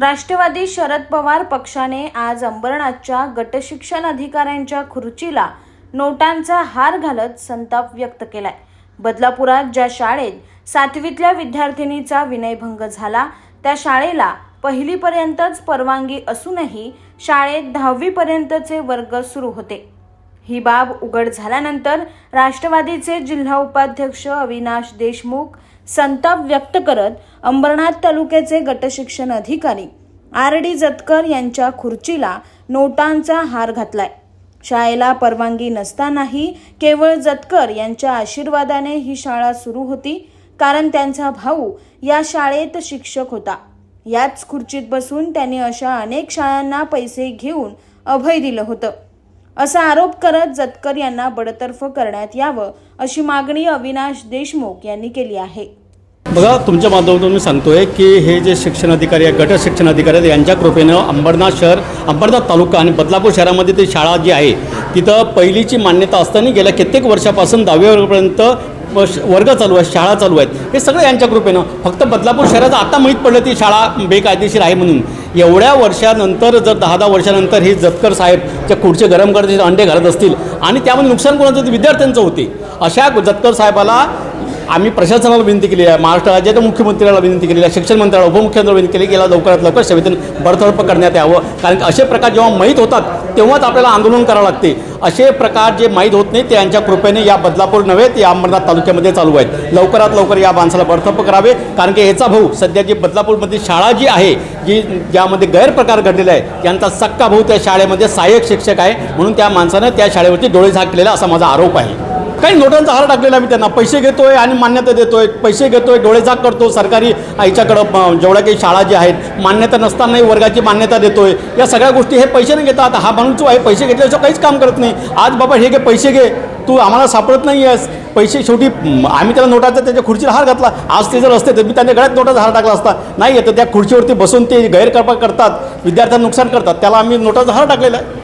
राष्ट्रवादी शरद पवार पक्षाने आज अंबरनाथच्या गटशिक्षण अधिकाऱ्यांच्या खुर्चीला नोटांचा हार घालत संताप व्यक्त केलाय. बदलापुरात ज्या शाळेत सातवीतल्या विद्यार्थिनीचा विनयभंग झाला त्या शाळेला पहिलीपर्यंतच परवानगी असूनही शाळेत दहावीपर्यंतचे वर्ग सुरू होते. ही बाब उघड झाल्यानंतर राष्ट्रवादीचे जिल्हा उपाध्यक्ष अविनाश देशमुख संताप व्यक्त करत अंबरनाथ तालुक्याचे गटशिक्षण अधिकारी आर डी जतकर यांच्या खुर्चीला नोटांचा हार घातलाय. शाळेला परवानगी नसतानाही केवळ जतकर यांच्या आशीर्वादाने ही शाळा सुरू होती कारण त्यांचा भाऊ या शाळेत शिक्षक होता. याच खुर्चीत बसून त्यांनी अशा अनेक शाळांना पैसे घेऊन अभय दिलं होतं. असा आरोप करत जतकर यांना बडतर्फ करण्यात यावं अशी मागणी अविनाश देशमुख यांनी केली आहे. बघा तुमच्या माध्यमातून मी सांगतोय की हे जे शिक्षण अधिकारी आहे गट शिक्षण अधिकारी आहेत यांच्या कृपेनं अंबरनाथ शहर अंबरनाथ तालुका आणि बदलापूर शहरामध्ये ती शाळा जी आहे तिथं पहिलीची मान्यता असताना गेल्या कित्येक वर्षापासून दहावी वर्गापर्यंत व श- वर्ग चालू आहेत शाळा चालू आहेत. हे सगळं यांच्या कृपेनं. फक्त बदलापूर शहराचं आता माहीत पडलं ती शाळा बेकायदेशीर आहे म्हणून. एवढ्या वर्षानंतर जर दहा दहा वर्षानंतर हे जतकर साहेब त्या खुर्चे गरम करत अंडे घालत असतील आणि त्यामध्ये नुकसान कोणाचं विद्यार्थ्यांचं होते. अशा जतकर साहेबाला आम्ही प्रशासनाला विनंती केली आहे महाराष्ट्र राज्याच्या मुख्यमंत्र्याला विनंती केली आहे शिक्षण मंत्र्याला उपमुख्यमंत्र्याला विनंती केली गेला लवकरात लवकर सेवेतून बडतर्फ करण्यात यावं. कारण की असे प्रकार जेव्हा माहीत होतात तेव्हाच आपल्याला आंदोलन करावं लागते. असे प्रकार जे माहीत होत नाही ते यांच्या कृपेने या बदलापूर नव्हे ते अंबरनाथ तालुक्यामध्ये चालू आहेत. लवकरात लवकर या माणसाला बडतर्फ करावे कारण की याचा भाऊ सध्या जी बदलापूरमध्ये शाळा जी आहे जी ज्यामध्ये गैरप्रकार घडलेला आहे यांचा सक्का भाऊ त्या शाळेमध्ये सहाय्यक शिक्षक आहे म्हणून त्या माणसानं त्या शाळेवरती डोळे झाक केलेला असा माझा आरोप आहे. काही नोटांचा हार टाकलेला मी त्यांना. पैसे घेतोय आणि मान्यता देतोय. पैसे घेतोय डोळेझाक करतो. सरकारी याच्याकडं जेवढ्या काही शाळा ज्या आहेत मान्यता नसतानाही वर्गाची मान्यता देतोय. या सगळ्या गोष्टी हे पैसे न घेतात. हा माणूस जो आहे. पैसे घेतल्याशिवाय काहीच काम करत नाही. आज बाबा हे घे पैसे घे. तू आम्हाला सापडत नाही आहेस. पैसे शेवटी आम्ही त्याला नोटाचा त्याच्या खुर्चीला हार घातला. आज ते जर असते तर मी त्यांच्या गळ्यात नोटाचा हार टाकला असता. नाही येतं. त्या खुर्चीवरती बसून ते गैरकल्पना करतात. विद्यार्थ्यांना नुकसान करतात. त्याला आम्ही नोटाचा हार टाकलेला आहे.